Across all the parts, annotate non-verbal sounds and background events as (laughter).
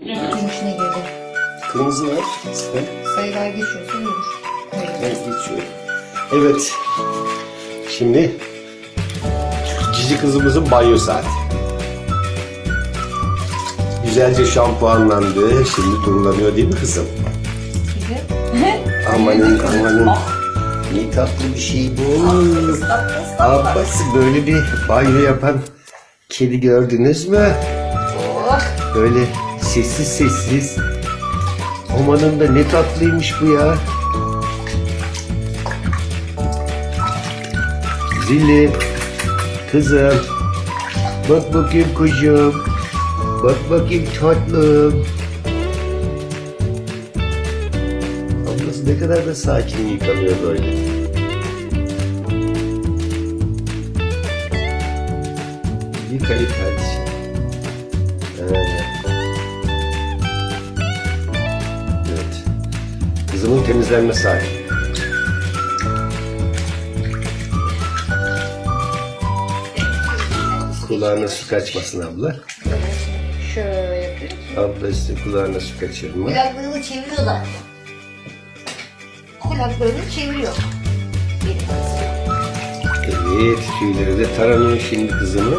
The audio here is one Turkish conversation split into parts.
İçine girdi. Kırmızı var. Sen. Sayılar geçiyorsa yürür. Evet, geçiyor. Evet. Şimdi cici kızımızın banyo saati. Güzelce şampuanlandı. Şimdi durulanıyor değil mi kızım? Amanın amanın. Ne tatlı bir şey bu. Abbası böyle bir banyo yapan kedi gördünüz mü? Böyle sessiz sessiz. Amanın da ne tatlıymış bu ya. Zilli, kızım. Bak bakayım kuşum. Bak bakayım tatlım. Ablası ne kadar da sakin yıkanıyor böyle. Yıka yıka Kızımın temizlenme saati. Kulağına su kaçmasın abla. Şöyle yapıyoruz. Abla işte kulağına su kaçırma. Kulaklarını çeviriyor zaten. Kulaklarını çeviriyor. Evet tüyleri de taranıyor şimdi kızımı.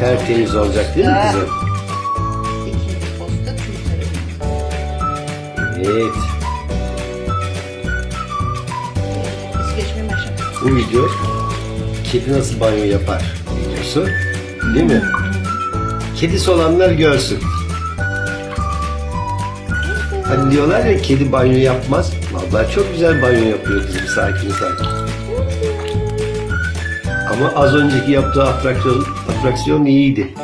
Tertemiz olacak değil mi kızım? Evet. Bu video kedi nasıl banyo yapar videosu. Değil mi? Kedisi olanlar görsün. Hani diyorlar ya kedi banyo yapmaz. Vallahi çok güzel banyo yapıyor kızım sakin sakin. Ama az önceki yaptığı atraksiyon, atraksiyon iyiydi.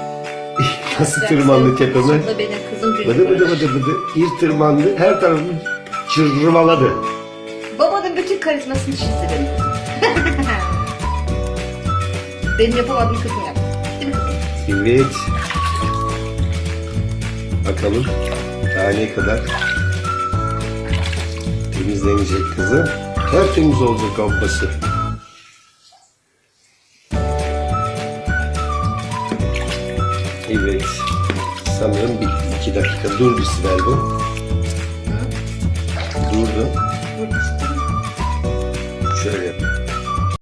(laughs) Nasıl tırmandı tepeme? Bıdı bıdı bıdı bıdı. Bir tırmandı her tarafını çırmaladı. Babanın bütün karizmasını çizdi (laughs) benim yapamadığım. Değil mi kızım? Evet. Bakalım daha ne kadar temizlenecek kızım. Tertemiz olacak ablası. Evet. Sanırım bir iki dakika dur bir Sibel bu. Durdu.